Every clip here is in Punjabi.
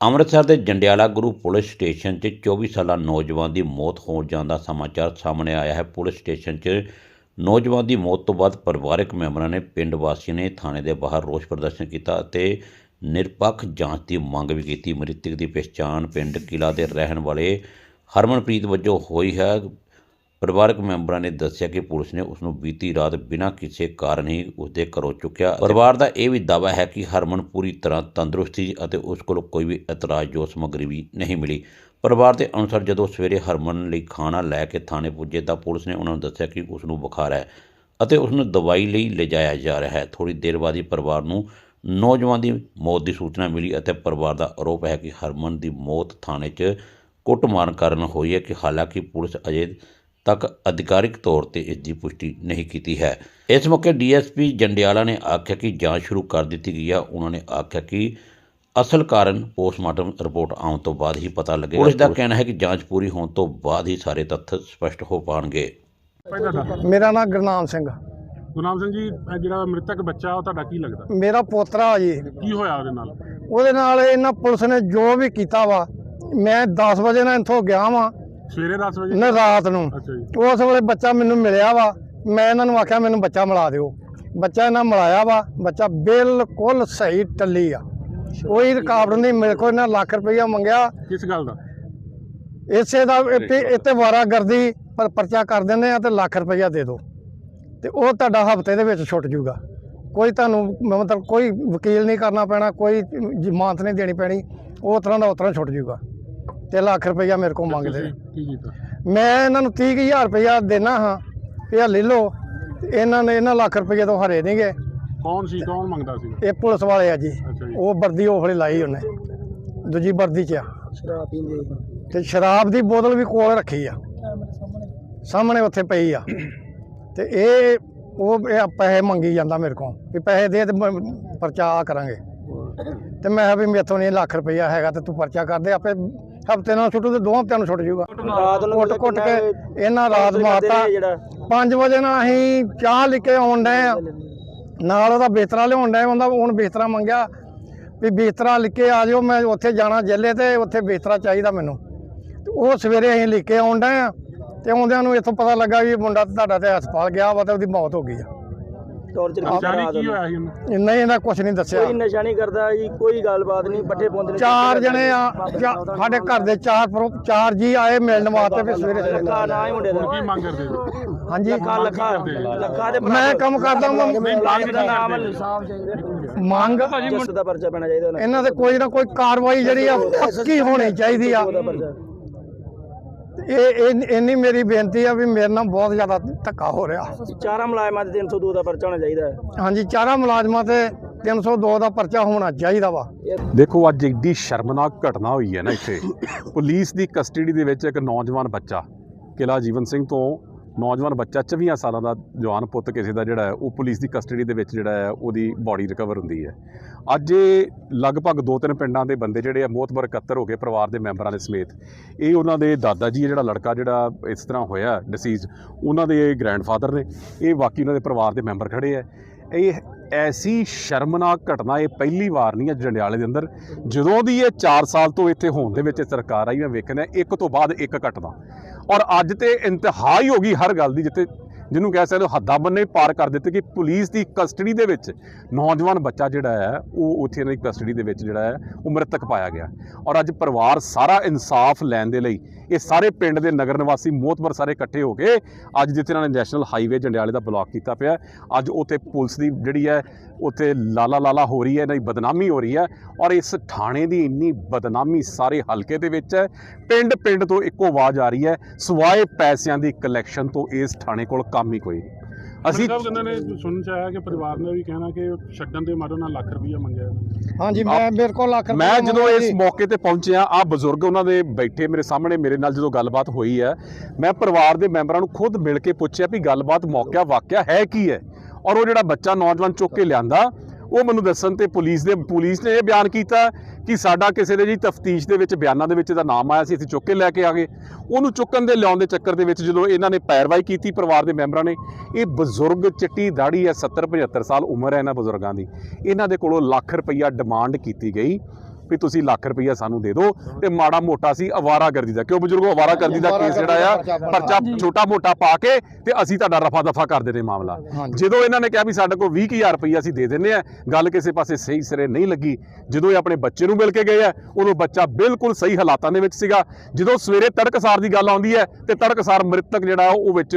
ਅੰਮ੍ਰਿਤਸਰ ਦੇ ਜੰਡਿਆਲਾ ਗੁਰੂ ਪੁਲਿਸ ਸਟੇਸ਼ਨ 'ਚ 24 ਸਾਲਾ ਨੌਜਵਾਨ ਦੀ ਮੌਤ ਹੋ ਜਾਣ ਦਾ ਸਮਾਚਾਰ ਸਾਹਮਣੇ ਆਇਆ ਹੈ। ਪੁਲਿਸ ਸਟੇਸ਼ਨ 'ਚ ਨੌਜਵਾਨ ਦੀ ਮੌਤ ਤੋਂ ਬਾਅਦ ਪਰਿਵਾਰਕ ਮੈਂਬਰਾਂ ਨੇ ਪਿੰਡ ਵਾਸੀਆਂ ਨੇ ਥਾਣੇ ਦੇ ਬਾਹਰ ਰੋਸ ਪ੍ਰਦਰਸ਼ਨ ਕੀਤਾ ਅਤੇ ਨਿਰਪੱਖ ਜਾਂਚ ਦੀ ਮੰਗ ਵੀ ਕੀਤੀ। ਮ੍ਰਿਤਕ ਦੀ ਪਛਾਣ ਪਿੰਡ ਕਿਲਾ ਦੇ ਰਹਿਣ ਵਾਲੇ ਹਰਮਨਪ੍ਰੀਤ ਵਜੋਂ ਹੋਈ ਹੈ। ਪਰਿਵਾਰਕ ਮੈਂਬਰਾਂ ਨੇ ਦੱਸਿਆ ਕਿ ਪੁਲਿਸ ਨੇ ਉਸ ਨੂੰ ਬੀਤੀ ਰਾਤ ਬਿਨਾਂ ਕਿਸੇ ਕਾਰਨ ਹੀ ਉਸ ਦੇ ਘਰੋਂ ਚੁੱਕਿਆ ਪਰਿਵਾਰ ਦਾ ਇਹ ਵੀ ਦਾਅਵਾ ਹੈ ਕਿ ਹਰਮਨ ਪੂਰੀ ਤਰ੍ਹਾਂ ਤੰਦਰੁਸਤ ਸੀ ਅਤੇ ਉਸ ਕੋਲ ਕੋਈ ਵੀ ਇਤਰਾਜ਼ਯੋਗ ਸਮੱਗਰੀ ਵੀ ਨਹੀਂ ਮਿਲੀ। ਪਰਿਵਾਰ ਦੇ ਅਨੁਸਾਰ ਜਦੋਂ ਸਵੇਰੇ ਹਰਮਨ ਲਈ ਖਾਣਾ ਲੈ ਕੇ ਥਾਣੇ ਪੁੱਜੇ ਤਾਂ ਪੁਲਿਸ ਨੇ ਉਹਨਾਂ ਨੂੰ ਦੱਸਿਆ ਕਿ ਉਸ ਨੂੰ ਬੁਖਾਰ ਹੈ ਅਤੇ ਉਸ ਨੂੰ ਦਵਾਈ ਲਈ ਲਿਜਾਇਆ ਜਾ ਰਿਹਾ ਹੈ। ਥੋੜੀ ਦੇਰ ਬਾਅਦ ਹੀ ਪਰਿਵਾਰ ਨੂੰ ਨੌਜਵਾਨ ਦੀ ਮੌਤ ਦੀ ਸੂਚਨਾ ਮਿਲੀ ਅਤੇ ਪਰਿਵਾਰ ਦਾ ਆਰੋਪ ਹੈ ਕਿ ਹਰਮਨ ਦੀ ਮੌਤ ਥਾਣੇ 'ਚ ਕੁੱਟਮਾਰ ਕਾਰਨ ਹੋਈ ਹੈ ਕਿ ਹਾਲਾਂਕਿ ਪੁਲਿਸ ਅਜੇ ਤੱਕ ਅਧਿਕਾਰਿਕ ਤੌਰ ਤੇ ਇਸ ਦੀ ਪੁਸ਼ਟੀ ਨਹੀਂ ਕੀਤੀ ਹੈ। ਇਸ ਮੌਕੇ ਡੀਐਸਪੀ ਜੰਡਿਆਲਾ ਨੇ ਆਖਿਆ ਕਿ ਜਾਂਚ ਸ਼ੁਰੂ ਕਰ ਦਿੱਤੀ ਗਈ ਹੈ ਉਹਨਾਂ ਨੇ ਆਖਿਆ ਕਿ ਅਸਲ ਕਾਰਨ ਪੋਸਟਮਾਰਟਮ ਰਿਪੋਰਟ ਆਉਣ ਤੋਂ ਬਾਅਦ ਹੀ ਪਤਾ ਲੱਗੇਗਾ। ਪੁਲਿਸ ਦਾ ਕਹਿਣਾ ਹੈ ਕਿ ਜਾਂਚ ਪੂਰੀ ਹੋਣ ਤੋਂ ਬਾਅਦ ਹੀ ਸਾਰੇ ਤੱਥ ਸਪਸ਼ਟ ਹੋ ਪਾਣਗੇ। ਮੇਰਾ ਨਾਮ ਗੁਰਨਾਮ ਸਿੰਘ ਗੁਰਨਾਮ ਸਿੰਘ ਜੀ ਇਹ ਜਿਹੜਾ ਮ੍ਰਿਤਕ ਬੱਚਾ ਉਹ ਤੁਹਾਡਾ ਕੀ ਲੱਗਦਾ? ਮੇਰਾ ਪੋਤਰਾ ਜੀ। ਕੀ ਹੋਇਆ ਉਹਦੇ ਨਾਲ? ਉਹਦੇ ਨਾਲ ਇਹਨਾਂ ਪੁਲਿਸ ਨੇ ਜੋ ਵੀ ਕੀਤਾ ਵਾ ਮੈਂ 10 ਵਜੇ ਨਾਲ ਇੱਥੋਂ ਗਿਆ ਵਾਂ। ਸਵੇਰੇ 10 ਵਜੇ? ਨਾ ਰਾਤ ਨੂੰ। ਅੱਛਾ ਜੀ। ਉਸ ਵੇਲੇ ਬੱਚਾ ਮੈਨੂੰ ਮਿਲਿਆ ਵਾ। ਮੈਂ ਇਹਨਾਂ ਨੂੰ ਆਖਿਆ ਮੈਨੂੰ ਬੱਚਾ ਮਿਲਾ ਦਿਓ। ਬੱਚਾ ਇਹਨਾਂ ਮਿਲਾਇਆ ਵਾ। ਬੱਚਾ ਬਿਲਕੁਲ ਸਹੀ ਟੱਲੀ ਆ। ਕੋਈ ਰੁਕਾਵਟ ਨਹੀਂ ਮੇਰੇ ਕੋਲ ਇਹਨਾਂ ਲੱਖ ਰੁਪਈਆ ਮੰਗਿਆ। ਕਿਸ ਗੱਲ ਦਾ? ਇਸੇ ਦਾ ਇੱਥੇ ਇੱਥੇ ਵਾਰਾਗਰਦੀ ਪਰ ਪਰਚਾ ਕਰ ਦਿੰਦੇ ਆ ਤੇ ਲੱਖ ਰੁਪਈਆ ਦੇ ਦਿਓ। ਤੇ ਉਹ ਤੁਹਾਡਾ ਹਫ਼ਤੇ ਦੇ ਵਿੱਚ ਛੁੱਟ ਜੂਗਾ। ਕੋਈ ਤੁਹਾਨੂੰ ਮਤਲਬ ਕੋਈ ਵਕੀਲ ਨਹੀਂ ਕਰਨਾ ਪੈਣਾ ਕੋਈ ਜ਼ਮਾਨਤ ਨਹੀਂ ਦੇਣੀ ਪੈਣੀ ਉਹ ਤਰ੍ਹਾਂ ਦਾ ਉਸ ਤਰ੍ਹਾਂ ਛੁੱਟ ਜੂਗਾ। ਤੇ ਲੱਖ ਰੁਪਈਆ ਮੇਰੇ ਕੋਲ ਮੰਗਦੇ। ਕੀ ਕੀਤਾ? ਮੈਂ ਇਹਨਾਂ ਨੂੰ 30000 ਰੁਪਈਆ ਦੇਣਾ ਹਾਂ ਇਹ ਲੈ ਲਓ। ਤੇ ਇਹਨਾਂ ਨੇ ਇਹਨਾਂ ਲੱਖ ਰੁਪਈਏ ਤੋਂ ਹਰੇ ਨਹੀਂਗੇ ਕੌਣ ਸੀ ਕੌਣ ਮੰਗਦਾ ਸੀ ਇਹ ਪੁਲਿਸ ਵਾਲੇ ਆ ਜੀ। ਅੱਛਾ ਜੀ। ਉਹ ਵਰਦੀ ਉਹ ਵਾਲੀ ਲਾਈ ਉਹਨੇ। ਦੂਜੀ ਵਰਦੀ 'ਚ ਆ। ਸ਼ਰਾਬ ਪੀਂਦੇ ਤੇ ਸ਼ਰਾਬ ਦੀ ਬੋਤਲ ਵੀ ਕੋਲ ਰੱਖੀ ਆ। ਸਾਹਮਣੇ ਉੱਥੇ ਪਈ ਆ। ਤੇ ਇਹ ਉਹ ਇਹ ਪੈਸੇ ਮੰਗੀ ਜਾਂਦਾ ਮੇਰੇ ਕੋਲ। ਵੀ ਪੈਸੇ ਦੇ ਤੇ ਮੈਂ ਪਰਚਾ ਕਰਾਂਗੇ। ਤੇ ਮੈਂ ਕਿਹਾ ਵੀ ਮੇਥੋਂ ਨਹੀਂ ਲੱਖ ਰੁਪਈਆ ਹੈਗਾ ਤੇ ਤੂੰ ਪਰਚਾ ਕਰ ਦੇ ਆਪੇ ਹਫ਼ਤੇ ਨਾਲ ਛੁੱਟੂ ਤੇ ਦੋ ਹਫਤਿਆਂ ਨੂੰ ਛੁੱਟ ਜਾਊਗਾ। ਰਾਤ ਨੂੰ ਕੁੱਟ ਕੁੱਟ ਕੇ ਇਹਨਾਂ ਰਾਤ ਮਾਰਤਾ। ਜਿਹੜਾ 5 ਵਜੇ ਨਾਲ ਅਸੀਂ ਚਾਹ ਲੈ ਕੇ ਆਉਣ ਡਏ ਆ। ਨਾਲ ਉਹਦਾ ਬਿਸਤਰਾ ਲਿਆਉਣ ਡਏ ਉਹਦਾ ਹੁਣ ਬਿਸਤਰਾ ਮੰਗਿਆ ਵੀ ਬਿਸਤਰਾ ਲੈ ਕੇ ਆ ਜਾਓ ਮੈਂ ਉੱਥੇ ਜਾਣਾ ਜੇਲੇ ਤੇ ਉੱਥੇ ਬਿਸਤਰਾ ਚਾਹੀਦਾ ਮੈਨੂੰ। ਤੇ ਉਹ ਸਵੇਰੇ ਅਸੀਂ ਲੈ ਕੇ ਆਉਣ ਡਏ ਆ ਤੇ ਆਉਂਦਿਆਂ ਨੂੰ ਇੱਥੋਂ ਪਤਾ ਲੱਗਾ ਵੀ ਇਹ ਮੁੰਡਾ ਤੁਹਾਡਾ ਤੇ ਹਸਪਤਾਲ ਗਿਆ ਵਾ ਤੇ ਉਹਦੀ ਮੌਤ ਹੋ ਗਈ ਆ। ਟੌਰਚਰ ਜਾਨੀ ਕੀਤਾ ਕੀ ਹੋਇਆ ਸੀ ਉਹਨੂੰ? ਨਹੀਂ ਇਹਦਾ ਕੁਝ ਨਹੀਂ ਦੱਸਿਆ। ਕੋਈ ਨਸ਼ਾ ਨਹੀਂ ਕਰਦਾ ਜੀ ਕੋਈ ਗੱਲਬਾਤ ਨਹੀਂ ਪੱਠੇ ਪਾਉਂਦੇ ਨੇ ਚਾਰ ਜਣੇ ਆ ਚਾ- ਸਾਡੇ ਘਰ ਦੇ ਚਾਰ ਪਰੋ- ਚਾਰ ਜੀ ਆਏ ਮਿਲਣ ਵਾਸਤੇ ਵੀ ਸਵੇਰੇ ਸਵੇਰੇ। ਲੱਖਾ ਨਾ ਹੀ ਮੁੰਡੇ ਦਾ। ਕੀ ਮੰਗ ਕਰਦੇ ਸੀ ਹਾਂਜੀ। ਲੱਖਾ ਲੱਖਾ ਲੱਖਾ ਦੇ ਮੈਂ ਕੰਮ ਕਰਦਾ ਹਾਂ ਮੰਗ ਦਾ ਨਾਮ ਮੰਗ ਜੱਸ ਦਾ ਪਰਚਾ ਪੈਣਾ ਚਾਹੀਦਾ ਇਹਨਾਂ ਤੇ ਕੋਈ ਨਾ ਕੋਈ ਕਾਰਵਾਈ ਜਿਹੜੀ ਆ ਪੱਕੀ ਹੋਣੀ ਚਾਹੀਦੀ ਆ। ਦਾ ਪਰਚਾ। ਇਹ ਇਹ- ਇੰਨੀ ਮੇਰੀ ਬੇਨਤੀ ਆ ਵੀ ਮੇਰੇ ਨਾਲ ਬਹੁਤ ਜ਼ਿਆਦਾ ਧੱਕਾ ਹੋ ਰਿਹਾ। ਚਾਰਾਂ ਮੁਲਾਜ਼ਮਾਂ ਦੇ 302 ਦਾ ਪਰਚਾ ਹੋਣਾ ਚਾਹੀਦਾ ਹੈ। ਹਾਂਜੀ ਚਾਰਾਂ ਮੁਲਾਜ਼ਮਾਂ ਤੇ 302 ਦਾ ਪਰਚਾ ਹੋਣਾ ਚਾਹੀਦਾ ਵਾ। ਦੇਖੋ ਅੱਜ ਏਡੀ ਸ਼ਰਮਨਾਕ ਘਟਨਾ ਹੋਈ ਹੈ ਨਾ ਇੱਥੇ। ਪੁਲਿਸ ਦੀ ਕਸਟਡੀ ਦੇ ਵਿੱਚ ਇੱਕ ਨੌਜਵਾਨ ਬੱਚਾ ਕਿਲਾ ਜੀਵਨ ਸਿੰਘ ਤੋਂ ਨੌਜਵਾਨ ਬੱਚਾ 24 ਸਾਲਾਂ ਦਾ ਜਵਾਨ ਪੁੱਤ ਕਿਸੇ ਦਾ ਜਿਹੜਾ ਹੈ, ਉਹ ਪੁਲਿਸ ਦੀ ਕਸਟਡੀ ਦੇ ਵਿੱਚ ਜਿਹੜਾ ਹੈ, ਉਹਦੀ ਬਾਡੀ ਰਿਕਵਰ ਹੁੰਦੀ ਹੈ। ਅੱਜ ਇਹ ਲਗਭਗ ਦੋ ਤਿੰਨ ਪਿੰਡਾਂ ਦੇ ਬੰਦੇ ਜਿਹੜੇ ਆ, ਮੋਤਬਰ ਇਕੱਤਰ ਹੋ ਗਏ ਪਰਿਵਾਰ ਦੇ ਮੈਂਬਰਾਂ ਦੇ ਸਮੇਤ। ਇਹ ਉਹਨਾਂ ਦੇ ਦਾਦਾ ਜੀ ਹੈ, ਜਿਹੜਾ ਲੜਕਾ ਜਿਹੜਾ ਇਸ ਤਰ੍ਹਾਂ ਹੋਇਆ ਡਿਸੀਜ਼ ਉਹਨਾਂ ਦੇ ਗ੍ਰੈਂਡਫਾਦਰ ਨੇ। ਇਹ ਬਾਕੀ ਉਹਨਾਂ ਦੇ ਪਰਿਵਾਰ ਦੇ ਮੈਂਬਰ ਖੜੇ ਆ। ਇਹ ਐਸੀ ਸ਼ਰਮਨਾਕ ਘਟਨਾ ਇਹ ਪਹਿਲੀ ਵਾਰ ਨਹੀਂ ਹੈ ਜੰਡਿਆਲੇ ਦੇ ਅੰਦਰ। ਜਦੋਂ ਦੀ ਇਹ 4 ਸਾਲ ਤੋਂ ਇੱਥੇ ਹੋਣ ਦੇ ਵਿੱਚ ਇਹ ਸਰਕਾਰ ਆਈ, ਮੈਂ ਵੇਖਣਾ ਇੱਕ ਤੋਂ ਬਾਅਦ ਇੱਕ ਘਟਨਾ। ਔਰ ਅੱਜ ਤੇ ਇੰਤਹਾ ਹੀ ਹੋ ਗਈ ਹਰ ਗੱਲ ਦੀ, ਜਿੱਥੇ ਜਿਹਨੂੰ ਕਹਿ ਸਕਦੇ ਹੋ ਹੱਦਾਂ ਬੰਨੇ ਪਾਰ ਕਰ ਦਿੱਤੇ ਕਿ ਪੁਲਿਸ ਦੀ ਕਸਟਡੀ ਦੇ ਵਿੱਚ ਨੌਜਵਾਨ ਬੱਚਾ ਜਿਹੜਾ ਹੈ, ਉਹ ਉੱਥੇ ਇਹਨਾਂ ਦੀ ਕਸਟਡੀ ਦੇ ਵਿੱਚ ਜਿਹੜਾ ਹੈ, ਉਹ ਮ੍ਰਿਤਕ ਪਾਇਆ ਗਿਆ। ਔਰ ਅੱਜ ਪਰਿਵਾਰ ਸਾਰਾ ਇਨਸਾਫ ਲੈਣ ਦੇ ਲਈ ਇਹ ਸਾਰੇ ਪਿੰਡ ਦੇ ਨਗਰ ਨਿਵਾਸੀ ਮੋਤਬਰ ਸਾਰੇ ਇਕੱਠੇ ਹੋ ਕੇ ਅੱਜ ਜਿੱਥੇ ਇਹਨਾਂ ਨੇ ਨੈਸ਼ਨਲ ਹਾਈਵੇ ਜੰਡਿਆਲੇ ਦਾ ਬਲੌਕ ਕੀਤਾ ਪਿਆ ਅੱਜ ਉੱਥੇ ਪੁਲਿਸ ਦੀ ਜਿਹੜੀ ਹੈ, ਉੱਥੇ ਲਾਲਾ ਲਾਲਾ ਹੋ ਰਹੀ ਹੈ, ਇਹਨਾਂ ਦੀ ਬਦਨਾਮੀ ਹੋ ਰਹੀ ਹੈ ਔਰ ਇਸ ਥਾਣੇ ਦੀ ਇੰਨੀ ਬਦਨਾਮੀ ਸਾਰੇ ਹਲਕੇ ਦੇ ਵਿੱਚ ਹੈ ਪਿੰਡ ਪਿੰਡ ਤੋਂ ਇੱਕੋ ਆਵਾਜ਼ ਆ ਰਹੀ ਹੈ, ਸਵਾਏ ਪੈਸਿਆਂ ਦੀ ਕਲੈਕਸ਼ਨ ਤੋਂ ਇਸ ਥਾਣੇ ਕੋਲ ਕੰਮ ਹੀ ਕੋਈ ਨਹੀਂ। ਅਸੀਂ ਸਾਹਿਬ ਕਹਿੰਦੇ ਨੇ ਸੁਣਨ ਚ ਆਇਆ ਕਿ ਪਰਿਵਾਰ ਨੇ ਵੀ ਕਹਿਣਾ ਕਿ ਛੱਡਣ ਦੇ ਮਾਰੇ ਨਾਲ ਲੱਖ ਰੁਪਈਆ ਮੰਗਿਆ ਇਹਨਾਂ ਨੇ। ਹਾਂਜੀ ਮੈਂ ਮੇਰੇ ਕੋਲ ਲੱਖ ਮੈਂ ਰੁਪਇਆ ਜਦੋਂ ਇਸ। ਮੌਕੇ ਤੇ ਪਹੁੰਚਿਆ ਆ ਬਜ਼ੁਰਗ ਉਹਨਾਂ ਦੇ ਬੈਠੇ ਮੇਰੇ ਸਾਹਮਣੇ ਮੇਰੇ ਨਾਲ ਜਦੋਂ ਗੱਲਬਾਤ ਹੋਈ ਹੈ ਮੈਂ ਪਰਿਵਾਰ ਦੇ ਮੈਂਬਰਾਂ ਨੂੰ ਖੁਦ ਮਿਲ ਕੇ ਪੁੱਛਿਆ ਵੀ ਗੱਲਬਾਤ ਮੌਕਿਆ ਵਾਕਿਆ ਹੈ ਕੀ ਹੈ ਔਰ ਉਹ ਜਿਹੜਾ ਬੱਚਾ ਨੌਜਵਾਨ ਚੁੱਕ ਕੇ ਲਿਆਂਦਾ ਉਹ ਮੈਨੂੰ ਦੱਸਣ ਤੇ ਪੁਲਿਸ ਦੇ ਪੁਲਿਸ ਨੇ ਇਹ ਬਿਆਨ ਕੀਤਾ ਕਿ ਸਾਡਾ ਕਿਸੇ ਦੇ ਜੀ ਤਫਤੀਸ਼ ਦੇ ਵਿੱਚ, ਬਿਆਨਾਂ ਦੇ ਵਿੱਚ ਇਹਦਾ ਨਾਮ ਆਇਆ ਸੀ, ਅਸੀਂ ਚੁੱਕ ਕੇ ਲੈ ਕੇ ਆ ਗਏ। ਉਹਨੂੰ ਚੁੱਕਣ ਦੇ, ਲਿਆਉਣ ਦੇ ਚੱਕਰ ਦੇ ਵਿੱਚ ਜਦੋਂ ਇਹਨਾਂ ਨੇ ਪੈਰਵਾਈ ਕੀਤੀ ਪਰਿਵਾਰ ਦੇ ਮੈਂਬਰਾਂ ਨੇ, ਇਹ ਬਜ਼ੁਰਗ ਚਿੱਟੀ ਦਾੜੀ ਹੈ 70 75 ਸਾਲ ਉਮਰ ਹੈ ਇਹਨਾਂ ਬਜ਼ੁਰਗਾਂ ਦੀ। ਇਹਨਾਂ ਦੇ ਕੋਲੋਂ ਲੱਖ ਰੁਪਈਆ ਡਿਮਾਂਡ ਕੀਤੀ ਗਈ। ਵੀ ਤੁਸੀਂ ਲੱਖ ਰੁਪਈਆ ਸਾਨੂੰ ਦੇ ਦਿਓ ਤੇ ਮਾੜਾ ਮੋਟਾ ਸੀ ਅਵਾਰਾਗਰਦੀ ਦਾ ਕਿਉਂ ਬਜ਼ੁਰਗੋ ਅਵਾਰਾਗਰਦੀ ਦਾ ਕੇਸ ਜਿਹੜਾ ਆ ਪਰਚਾ ਛੋਟਾ ਮੋਟਾ ਪਾ ਕੇ ਤੇ ਅਸੀਂ ਤੁਹਾਡਾ ਰਫਾ ਦਫਾ ਕਰ ਦੇਣੇ ਮਾਮਲਾ। ਜਦੋਂ ਇਹਨਾਂ ਨੇ ਕਿਹਾ ਵੀ ਸਾਡੇ ਕੋਲ 20000 ਰੁਪਈਆ ਅਸੀਂ ਦੇ ਦਿੰਨੇ ਆ ਗੱਲ ਕਿਸੇ ਪਾਸੇ ਸਹੀ ਸਿਰੇ ਨਹੀਂ ਲੱਗੀ। ਜਦੋਂ ਇਹ ਆਪਣੇ ਬੱਚੇ ਨੂੰ ਮਿਲ ਕੇ ਗਏ ਆ ਉਦੋਂ ਬੱਚਾ ਬਿਲਕੁਲ ਸਹੀ ਹਾਲਾਤਾਂ ਦੇ ਵਿੱਚ ਸੀਗਾ। ਜਦੋਂ ਸਵੇਰੇ ਤੜਕਸਾਰ ਦੀ ਗੱਲ ਆਉਂਦੀ ਹੈ ਤੇ ਤੜਕਸਾਰ ਮ੍ਰਿਤਕ ਜਿਹੜਾ ਉਹ ਵਿੱਚ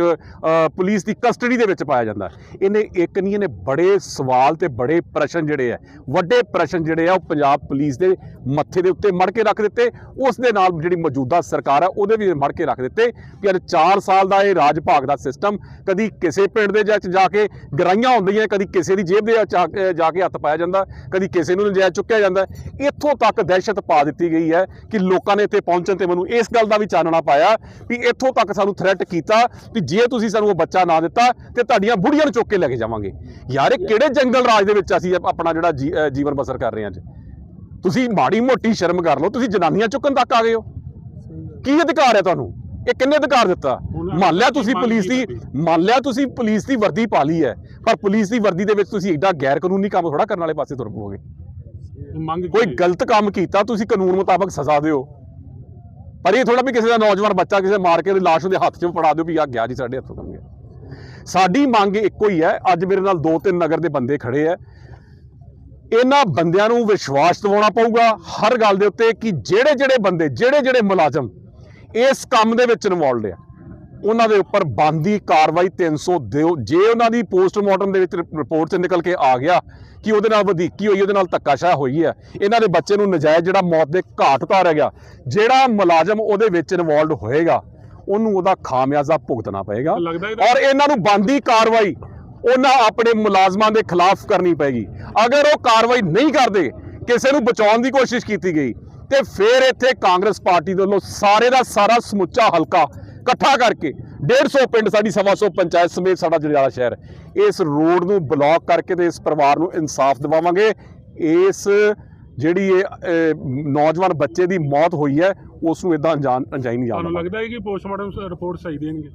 ਪੁਲਿਸ ਦੀ ਕਸਟਡੀ ਦੇ ਵਿੱਚ ਪਾਇਆ ਜਾਂਦਾ। ਇਹਨੇ ਇੱਕ ਨਹੀਂ ਇਹਨੇ ਬੜੇ ਸਵਾਲ ਤੇ ਬੜੇ ਪ੍ਰਸ਼ਨ ਜਿਹੜੇ ਆ ਵੱਡੇ ਪ੍ਰਸ਼ਨ ਜਿਹੜੇ ਆ ਉਹ ਪੰਜਾਬ ਪੁਲਿਸ ਦੇ ਮੱਥੇ ਦੇ ਉੱਤੇ ਮੜ ਕੇ ਰੱਖ ਦਿੱਤੇ। ਉਸ ਦੇ ਨਾਲ ਜਿਹੜੀ ਮੌਜੂਦਾ ਸਰਕਾਰ ਆ ਉਹਦੇ ਵੀ ਮੜ ਕੇ ਰੱਖ ਦਿੱਤੇ ਕਿ ਅੱਜ 4 ਸਾਲ ਦਾ ਇਹ ਰਾਜ ਭਾਗ ਦਾ ਸਿਸਟਮ ਕਦੀ ਕਿਸੇ ਪਿੰਡ ਦੇ ਵਿੱਚ ਜਾ ਕੇ ਗਰਾਈਆਂ ਹੁੰਦੀਆਂ ਕਦੀ ਕਿਸੇ ਦੀ ਜੇਬ ਦੇ ਵਿੱਚ ਜਾ ਕੇ ਹੱਥ ਪਾਇਆ ਜਾਂਦਾ ਕਦੀ ਕਿਸੇ ਨੂੰ ਨਜਾਇਜ਼ ਚੁੱਕਿਆ ਜਾਂਦਾ। ਇੱਥੋਂ ਤੱਕ ਦਹਿਸ਼ਤ ਪਾ ਦਿੱਤੀ ਗਈ ਹੈ ਕਿ ਲੋਕਾਂ ਨੇ ਇੱਥੇ ਪਹੁੰਚਣ ਤੇ ਮੈਨੂੰ ਇਸ ਗੱਲ ਦਾ ਵੀ ਚਾਨਣਾ ਪਾਇਆ ਵੀ ਇੱਥੋਂ ਤੱਕ ਸਾਨੂੰ ਥ੍ਰੈਟ ਕੀਤਾ ਕਿ ਜੇ ਤੁਸੀਂ ਸਾਨੂੰ ਉਹ ਬੱਚਾ ਨਾ ਦਿੱਤਾ ਤੇ ਤੁਹਾਡੀਆਂ ਬੁੜੀਆਂ ਨੂੰ ਚੁੱਕ ਕੇ ਲੈ ਕੇ ਜਾਵਾਂਗੇ। ਯਾਰ ਇਹ ਕਿਹੜੇ ਜੰਗਲ ਰਾਜ ਦੇ ਵਿੱਚ ਅਸੀਂ ਆਪਣਾ ਜਿਹੜਾ ਜੀਵਨ ਬਸਰ ਕਰ ਰਹੇ ਹਾਂ ਅੱਜ? ਤੁਸੀਂ ਮਾੜੀ ਮੋਟੀ ਸ਼ਰਮ ਕਰ ਲਓ ਤੁਸੀਂ ਜਨਾਨੀਆਂ ਚੁੱਕਣ ਤੱਕ ਆ ਗਏ ਹੋ। ਕੀ ਅਧਿਕਾਰ ਹੈ ਤੁਹਾਨੂੰ? ਇਹ ਕਿੰਨੇ ਅਧਿਕਾਰ ਦਿੱਤਾ? ਮੰਨ ਲਿਆ ਤੁਸੀਂ ਪੁਲਿਸ ਦੀ। ਮੰਨ ਲਿਆ ਤੁਸੀਂ ਪੁਲਿਸ ਦੀ ਵਰਦੀ ਪਾ ਲਈ ਹੈ ਪਰ ਪੁਲਿਸ ਦੀ ਵਰਦੀ ਦੇ ਵਿੱਚ ਤੁਸੀਂ ਏਡਾ ਗੈਰ ਕਾਨੂੰਨੀ ਕੰਮ ਥੋੜਾ ਕਰਨ ਵਾਲੇ ਪਾਸੇ ਤੁਰ ਮੰਗ ਕੋਈ? ਗਲਤ ਕੰਮ ਕੀਤਾ ਤੁਸੀਂ ਕਾਨੂੰਨ ਮੁਤਾਬਕ ਸਜ਼ਾ ਦਿਓ। ਪਰ ਇਹ ਥੋੜਾ ਵੀ ਕਿਸੇ ਦਾ ਨੌਜਵਾਨ ਬੱਚਾ ਕਿਸੇ ਮਾਰ ਕੇ ਉਹਦੀ ਲਾਸ਼ ਉਹਦੇ ਹੱਥ 'ਚ ਫੜਾ ਦਿਓ ਵੀ ਆ ਗਿਆ ਜੀ ਸਾਡੇ ਹੱਥੋਂ ਕੰਮ ਗਿਆ। ਸਾਡੀ ਮੰਗ ਇੱਕੋ ਹੀ ਹੈ ਅੱਜ ਮੇਰੇ ਨਾਲ ਦੋ ਤਿੰਨ ਨਗਰ ਦੇ ਬੰਦੇ ਖੜੇ ਆ ਇਹਨਾਂ ਬੰਦਿਆਂ ਨੂੰ ਵਿਸ਼ਵਾਸ ਦਿਵਾਉਣਾ ਪਊਗਾ ਹਰ ਗੱਲ ਦੇ ਉੱਤੇ ਕਿ ਜਿਹੜੇ ਜਿਹੜੇ ਬੰਦੇ ਜਿਹੜੇ ਜਿਹੜੇ ਮੁਲਾਜ਼ਮ ਇਸ ਕੰਮ ਦੇ ਵਿੱਚ ਇਨਵੋਲਡ ਆ ਉਹਨਾਂ ਦੇ ਉੱਪਰ ਬੰਦੀ ਕਾਰਵਾਈ 300 ਦਿਓ। ਜੇ ਉਹਨਾਂ ਦੀ ਪੋਸਟਮਾਰਟਮ ਦੇ ਵਿੱਚ ਰਿਪੋਰਟ 'ਚ ਨਿਕਲ ਕੇ ਆ ਗਿਆ ਕਿ ਉਹਦੇ ਨਾਲ ਵਧੀਕੀ ਹੋਈ ਉਹਦੇ ਨਾਲ ਧੱਕਾਸ਼ਾਹ ਹੋਈ ਹੈ ਇਹਨਾਂ ਦੇ ਬੱਚੇ ਨੂੰ ਨਜਾਇਜ਼ ਜਿਹੜਾ ਮੌਤ ਦੇ ਘਾਟ ਉਤਾਰਿਆ ਗਿਆ ਜਿਹੜਾ ਮੁਲਾਜ਼ਮ ਉਹਦੇ ਵਿੱਚ ਇਨਵੋਲਡ ਹੋਏਗਾ ਉਹਨੂੰ ਉਹਦਾ ਖਾਮਿਆਜ਼ਾ ਭੁਗਤਣਾ ਪਏਗਾ ਔਰ ਇਹਨਾਂ ਨੂੰ ਬੰਦੀ ਕਾਰਵਾਈ ਉਹਨਾਂ ਆਪਣੇ ਮੁਲਾਜ਼ਮਾਂ ਦੇ ਖਿਲਾਫ ਕਰਨੀ ਪਏਗੀ ਅਗਰ ਉਹ ਕਾਰਵਾਈ ਨਹੀਂ ਕਰਦੇ ਕਿਸੇ ਨੂੰ ਬਚਾਉਣ ਦੀ ਕੋਸ਼ਿਸ਼ ਕੀਤੀ ਗਈ ਤੇ ਫਿਰ ਇੱਥੇ ਕਾਂਗਰਸ ਪਾਰਟੀ ਦੇ ਵੱਲੋਂ ਸਾਰੇ ਦਾ ਸਾਰਾ ਸਮੁੱਚਾ ਹਲਕਾ ਇਕੱਠਾ ਕਰਕੇ 150 ਪਿੰਡ ਸਾਡੀ ਸਵਾ ਸੌ ਪੰਚਾਇਤ ਸਮੇਤ ਸਾਡਾ ਜੜਿਆਲਾ ਸ਼ਹਿਰ ਇਸ ਰੋਡ ਨੂੰ ਬਲੌਕ ਕਰਕੇ ਤੇ ਇਸ ਪਰਿਵਾਰ ਨੂੰ ਇਨਸਾਫ ਦਿਵਾਵਾਂਗੇ। ਇਸ ਜਿਹੜੀ ਇਹ ਨੌਜਵਾਨ ਬੱਚੇ ਦੀ ਮੌਤ ਹੋਈ ਹੈ ਉਸ ਨੂੰ ਇਦਾਂ ਅੰਜਾਈ ਨਹੀਂ ਜਾਣਾ ਲੱਗਦਾ ਹੈ ਕਿ ਪੋਸਟਮਾਰਟਮ ਰਿਪੋਰਟ ਸਹੀ ਦੇਣਗੇ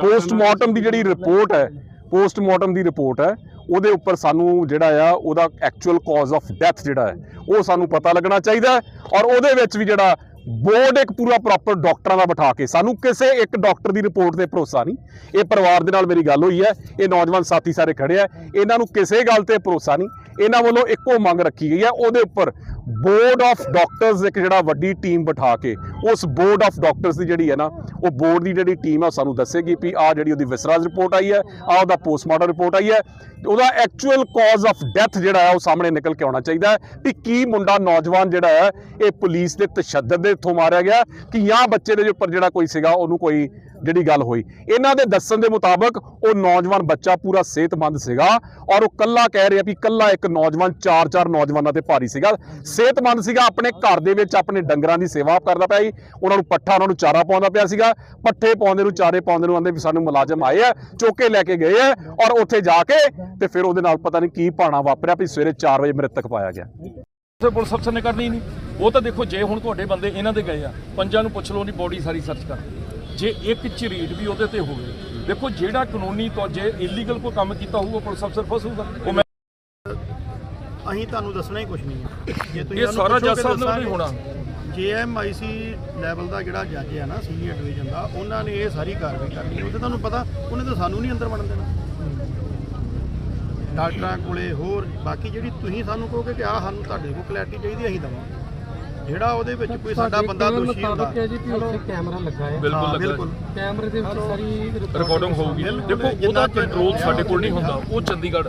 ਪੋਸਟਮਾਰਟਮ ਦੀ ਜਿਹੜੀ ਰਿਪੋਰਟ ਹੈ ਪੋਸਟਮਾਰਟਮ ਦੀ ਰਿਪੋਰਟ ਹੈ। ਉਹਦੇ ਉੱਪਰ ਸਾਨੂੰ ਜਿਹੜਾ ਆ, ਉਹਦਾ ਐਕਚੁਅਲ ਕਾਜ਼ ਆਫ ਡੈਥ ਜਿਹੜਾ ਹੈ, ਉਹ ਸਾਨੂੰ ਪਤਾ ਲੱਗਣਾ ਚਾਹੀਦਾ ਔਰ ਉਹਦੇ ਵਿੱਚ ਵੀ ਜਿਹੜਾ ਬੋਰਡ ਇੱਕ ਪੂਰਾ ਪ੍ਰੋਪਰ ਡਾਕਟਰਾਂ ਦਾ ਬਿਠਾ ਕੇ, ਸਾਨੂੰ ਕਿਸੇ ਇੱਕ ਡਾਕਟਰ ਦੀ ਰਿਪੋਰਟ ਤੇ ਭਰੋਸਾ ਨਹੀਂ। ਇਹ ਪਰਿਵਾਰ ਦੇ ਨਾਲ ਮੇਰੀ ਗੱਲ ਹੋਈ ਹੈ, ਇਹ ਨੌਜਵਾਨ ਸਾਥੀ ਸਾਰੇ ਖੜੇ ਆ ਇਹਨਾਂ ਨੂੰ ਕਿਸੇ ਗੱਲ ਤੇ ਭਰੋਸਾ ਨਹੀਂ। ਇਹਨਾਂ ਵੱਲੋਂ ਇੱਕੋ ਮੰਗ ਰੱਖੀ ਗਈ ਹੈ, ਉਹਦੇ ਉੱਪਰ ਬੋਰਡ ਆਫ ਡਾਕਟਰਸ ਇੱਕ ਜਿਹੜਾ ਵੱਡੀ ਟੀਮ ਬਿਠਾ ਕੇ, ਉਸ ਬੋਰਡ ਆਫ ਡਾਕਟਰਸ ਦੀ ਜਿਹੜੀ ਹੈ ਨਾ, ਉਹ ਬੋਰਡ ਦੀ ਜਿਹੜੀ ਟੀਮ ਆ, ਉਹ ਸਾਨੂੰ ਦੱਸੇਗੀ ਵੀ ਆ ਜਿਹੜੀ ਉਹਦੀ ਵਿਸਰਾਜ ਰਿਪੋਰਟ ਆਈ ਹੈ ਆ ਉਹਦਾ ਪੋਸਟਮਾਰਟਮ ਰਿਪੋਰਟ ਆਈ ਹੈ ਉਹਦਾ ਐਕਚੁਅਲ ਕਾਜ਼ ਆਫ ਡੈਥ ਜਿਹੜਾ ਹੈ, ਉਹ ਸਾਹਮਣੇ ਨਿਕਲ ਕੇ ਆਉਣਾ ਚਾਹੀਦਾ ਹੈ ਵੀ ਕੀ ਮੁੰਡਾ ਨੌਜਵਾਨ ਜਿਹੜਾ ਹੈ, ਇਹ ਪੁਲਿਸ ਦੇ ਤਸ਼ੱਦਦ ਦੇ ਹੱਥੋਂ ਮਾਰਿਆ ਗਿਆ, ਕਿ ਜਾਂ ਬੱਚੇ ਦੇ ਉੱਪਰ ਜਿਹੜਾ ਕੋਈ ਸੀਗਾ, ਉਹਨੂੰ ਕੋਈ ਜਿਹੜੀ ਗੱਲ ਹੋਈ। ਇਹਨਾਂ ਦੇ ਦੱਸਣ ਦੇ ਮੁਤਾਬਕ ਉਹ ਨੌਜਵਾਨ ਬੱਚਾ ਪੂਰਾ ਸਿਹਤਮੰਦ ਸੀਗਾ ਔਰ ਉਹ ਕੱਲਾ ਕਹਿ ਰਿਹਾ ਵੀ ਕੱਲਾ ਇੱਕ ਨੌਜਵਾਨ, ਚਾਰ ਚਾਰ ਨੌਜਵਾਨਾਂ ਤੇ ਭਾਰੀ ਸੀਗਾ। ਸਿਹਤਮੰਦ ਸੀਗਾ, ਆਪਣੇ ਘਰ ਦੇ ਵਿੱਚ ਆਪਣੇ ਡੰਗਰਾਂ ਦੀ ਸੇਵਾ ਕਰਦਾ ਪਿਆ ਸੀ। ਉਹਨਾਂ ਨੂੰ ਪੱਠਾ, ਉਹਨਾਂ ਨੂੰ ਚਾਰਾ ਪਾਉਂਦਾ ਪਿਆ ਸੀਗਾ। ਪੱਠੇ ਪਾਉਂਦੇ ਨੂੰ, ਚਾਰੇ ਪਾਉਂਦੇ ਨੂੰ ਆਂਦੇ ਵੀ ਸਾਨੂੰ ਮੁਲਾਜ਼ਮ ਆਏ ਆ, ਚੁੱਕ ਲੈ ਕੇ ਗਏ ਆ ਔਰ ਉੱਥੇ ਜਾ ਕੇ ਤੇ ਫਿਰ ਉਹਦੇ ਨਾਲ ਪਤਾ ਨਹੀਂ ਕੀ ਭਾਣਾ ਵਾਪਰਿਆ ਵੀ ਸਵੇਰੇ 4 ਵਜੇ ਮ੍ਰਿਤਕ ਪਾਇਆ ਗਿਆ। ਪੁਲਿਸ ਅਫਸਰ ਨੇ ਕਰਨੀ ਨਹੀਂ। ਉਹ ਤਾਂ ਦੇਖੋ, ਜੇ ਹੁਣ ਤੁਹਾਡੇ ਬੰਦੇ ਇਹਨਾਂ ਦੇ ਗਏ ਆ, ਪੰਜਾਂ ਨੂੰ ਪੁੱਛ ਲਓ, ਉਹਦੀ ਬੋਡੀ ਸਾਰੀ ਸਰਚ ਕਰ। ਜੇ ਇੱਕ ਝਰੀਟ ਵੀ ਉਹਦੇ ਤੇ ਹੋਵੇ ਦੇਖੋ ਜਿਹੜਾ ਕਾਨੂੰਨੀ ਤੌਰ ਜੇ ਇਲੀਗਲ ਕੋਈ ਕੰਮ ਕੀਤਾ ਹੋਊਗਾ ਪੁਲਿਸ ਅਫਸਰ ਫਸੂਗਾ ਉਹ ਮੈਂ ਅਸੀਂ ਤੁਹਾਨੂੰ ਦੱਸਣਾ ਹੀ ਕੁਝ ਨਹੀਂ ਹੈ। ਜੇ ਤੁਸੀਂ ਇਹ ਸਾਰਾ ਜੱਜ ਸਾਹਿਬ ਨੇ। ਉਹਨੂੰ ਹੋਣਾ। ਜੇਐਮਆਈਸੀ ਲੈਵਲ ਦਾ ਜਿਹੜਾ ਜੱਜ ਹੈ ਨਾ ਸੀਨੀਅਰ ਡਿਵੀਜ਼ਨ ਦਾ ਉਹਨਾਂ ਨੇ ਇਹ ਸਾਰੀ ਕਾਰਵਾਈ ਕਰਨੀ ਉਹ ਤੇ ਤੁਹਾਨੂੰ ਪਤਾ ਉਹਨੇ ਤਾਂ ਸਾਨੂੰ ਨਹੀਂ ਅੰਦਰ ਵੜਨ ਦੇਣਾ। ਡਾਕਟਰਾਂ ਕੋਲੇ ਹੋਰ ਬਾਕੀ ਜਿਹੜੀ ਤੁਸੀਂ ਸਾਨੂੰ ਕਹੋਗੇ ਕਿ ਆਹ ਸਾਨੂੰ ਤੁਹਾਡੇ ਕੋਲ ਕਲੈਰਿਟੀ ਚਾਹੀਦੀ ਅਸੀਂ ਦਵਾਂਗੇ। ਜਿਹੜਾ ਉਹਦੇ ਵਿੱਚ ਕੋਈ ਸਾਡਾ ਬੰਦਾ ਦੋਸ਼ੀ ਹੁੰਦਾ। ਹੈ ਜੀ ਵੀ ਉੱਥੇ ਕੈਮਰਾ ਲੱਗਾ ਹੈ। ਬਿਲਕੁਲ ਬਿਲਕੁਲ। ਕੈਮਰੇ ਦੇ ਵਿੱਚ ਸਾਰੀ ਰਿਕਾਰਡਿੰਗ ਹੋਊਗੀ। ਦੇਖੋ ਉਹਦਾ ਕੰਟਰੋਲ ਸਾਡੇ ਕੋਲ ਨਹੀਂ। ਹੁੰਦਾ। ਉਹ ਚੰਡੀਗੜ੍ਹ